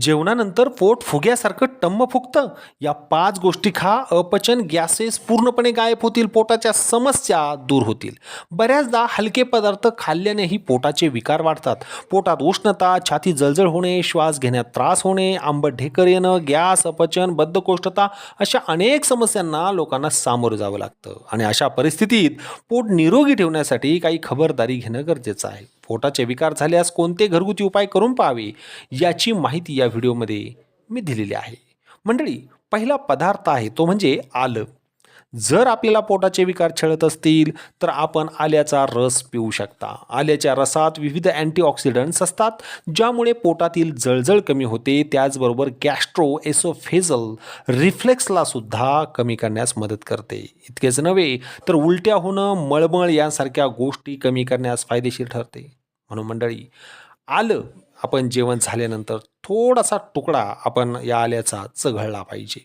जेवणानंतर पोट फुग्यासारखं टम्म फुगतं. या पाच गोष्टी खा अपचन गॅसेस पूर्णपणे गायब होतील पोटाच्या समस्या दूर होतील. बऱ्याचदा हलके पदार्थ खाल्ल्यानेही पोटाचे विकार वाढतात. पोटात उष्णता छाती जळजळ होणे श्वास घेण्यात त्रास होणे आंबट ढेकर येणं गॅस अपचन बद्धकोष्ठता अशा अनेक समस्यांना लोकांना सामोरं जावं लागतं. आणि अशा परिस्थितीत पोट निरोगी ठेवण्यासाठी काही खबरदारी घेणं गरजेचं आहे. पोटाचे विकार झाल्यास कोणते घरगुती उपाय करून पाहावे याची माहिती या व्हिडिओमध्ये मी दिलेली आहे. मंडळी पहिला पदार्थ आहे तो म्हणजे आलं. जर आपल्याला पोटाचे विकार छळत असतील तर आपण आल्याचा रस पिऊ शकता. आल्याच्या रसात विविध अँटीऑक्सिडंट्स असतात ज्यामुळे पोटातील जळजळ कमी होते. त्याचबरोबर गॅस्ट्रो एसोफेझल रिफ्लेक्सला सुद्धा कमी करण्यास मदत करते. इतकेच नव्हे तर उलट्या होणं मळमळ यांसारख्या गोष्टी कमी करण्यास फायदेशीर ठरते. म्हणून मंडळी आलं आपण जेवण झाल्यानंतर थोडासा तुकडा आपण या आल्याचा चघळला पाहिजे.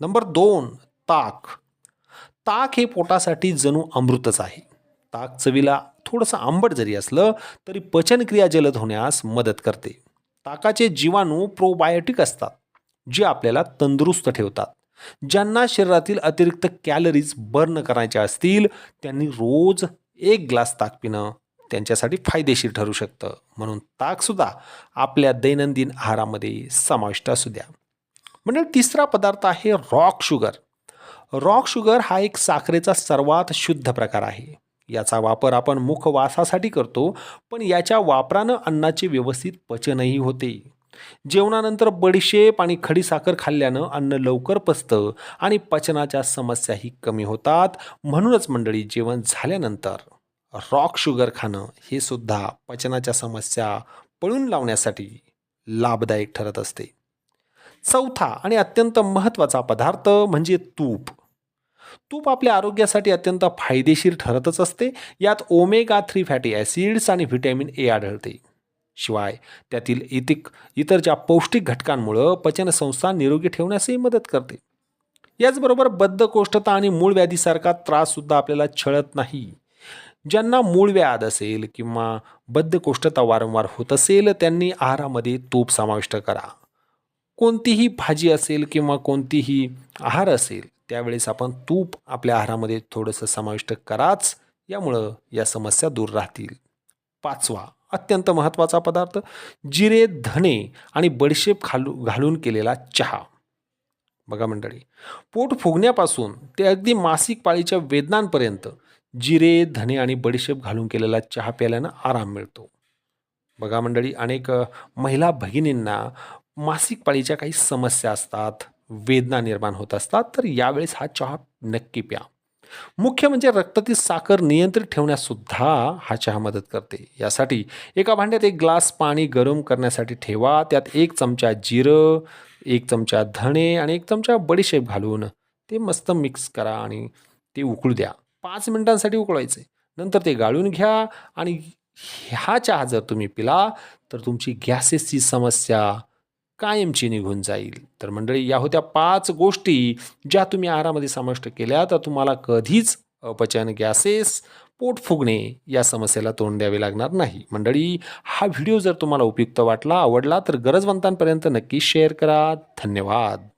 नंबर दोन ताक. ताक हे पोटासाठी जणू अमृतच आहे. ताक चवीला थोडंसं आंबट जरी असलं तरी पचनक्रिया जलद होण्यास मदत करते. ताकाचे जीवाणू प्रोबायोटिक असतात जे आपल्याला तंदुरुस्त ठेवतात. ज्यांना शरीरातील अतिरिक्त कॅलरीज बर्न करायच्या असतील त्यांनी रोज एक ग्लास ताक पिणं त्यांच्यासाठी फायदेशीर ठरू शकतं. म्हणून ताकसुद्धा आपल्या दैनंदिन आहारामध्ये समाविष्ट असू द्या. म्हणजे तिसरा पदार्थ आहे रॉक शुगर. रॉक शुगर हा एक साखरेचा सर्वात शुद्ध प्रकार आहे. याचा वापर आपण मुखवासासाठी करतो पण याच्या वापरानं अन्नाचे व्यवस्थित पचनही होते. जेवणानंतर बडीशेप आणि खडीसाखर खाल्ल्यानं अन्न लवकर पचतं आणि पचनाच्या समस्याही कमी होतात. म्हणूनच मंडळी जेवण झाल्यानंतर रॉक शुगर खाणं हे सुद्धा पचनाच्या समस्या पळून लावण्यासाठी लाभदायक ठरत असते. चौथा आणि अत्यंत महत्त्वाचा पदार्थ म्हणजे तूप. तूप आपल्या आरोग्यासाठी अत्यंत फायदेशीर ठरतच असते. यात ओमेगा थ्री फॅटी ॲसिड्स आणि व्हिटॅमिन ए आढळते. शिवाय त्यातील इतिक इतर ज्या पौष्टिक घटकांमुळं पचनसंस्था निरोगी ठेवण्यासही मदत करते. याचबरोबर बद्धकोष्ठता आणि मूळ व्याधीसारखा त्राससुद्धा आपल्याला छळत नाही. ज्यांना मूळ व्याध असेल किंवा बद्धकोष्ठता वारंवार होत असेल त्यांनी आहारामध्ये तूप समाविष्ट करा. कोणतीही भाजी असेल किंवा कोणतीही आहार असेल त्यावेळेस आपण तूप आपल्या आहारामध्ये थोडंसं समाविष्ट कराच यामुळं या समस्या दूर राहतील. पाचवा अत्यंत महत्त्वाचा पदार्थ जिरे धणे आणि बडीशेप घालू घालून केलेला चहा. बघा मंडळी पोट फुगण्यापासून ते अगदी मासिक पाळीच्या वेदनांपर्यंत जिरे धणे आणि बडीशेप घालून केलेला चहा प्यायल्यानं आराम मिळतो. बघा मंडळी अनेक महिला भगिनींना मासिक पाळीच्या काही समस्या असतात. वेदना निर्माण होत असतात तर यावेळेस हा चहा नक्की प्या. मुख्य म्हणजे रक्तातील साखर नियंत्रित ठेवण्यासुद्धा हा चहा मदत करते. यासाठी एका भांड्यात एक ग्लास पाणी गरम करण्यासाठी ठेवा त्यात एक चमचा जिरं एक चमचा धणे आणि एक चमचा बडीशेप घालून ते मस्त मिक्स करा आणि ते उकळू द्या. पाच मिनिटांसाठी उकळवायचे. नंतर ते गाळून घ्या आणि हा चहा जर तुम्ही पिला तर तुमची गॅसेसची समस्या कायमची निघून जाईल. तर मंडळी या होत्या पाच गोष्टी ज्या तुम्ही आहारामध्ये समाविष्ट केल्या तर तुम्हाला कधीच अपचन गॅसेस पोट फुगणे या समस्येला तोंड द्यावे लागणार नाही. मंडळी हा व्हिडिओ जर तुम्हाला उपयुक्त वाटला आवडला तर गरजवंतांपर्यंत नक्की शेअर करा. धन्यवाद.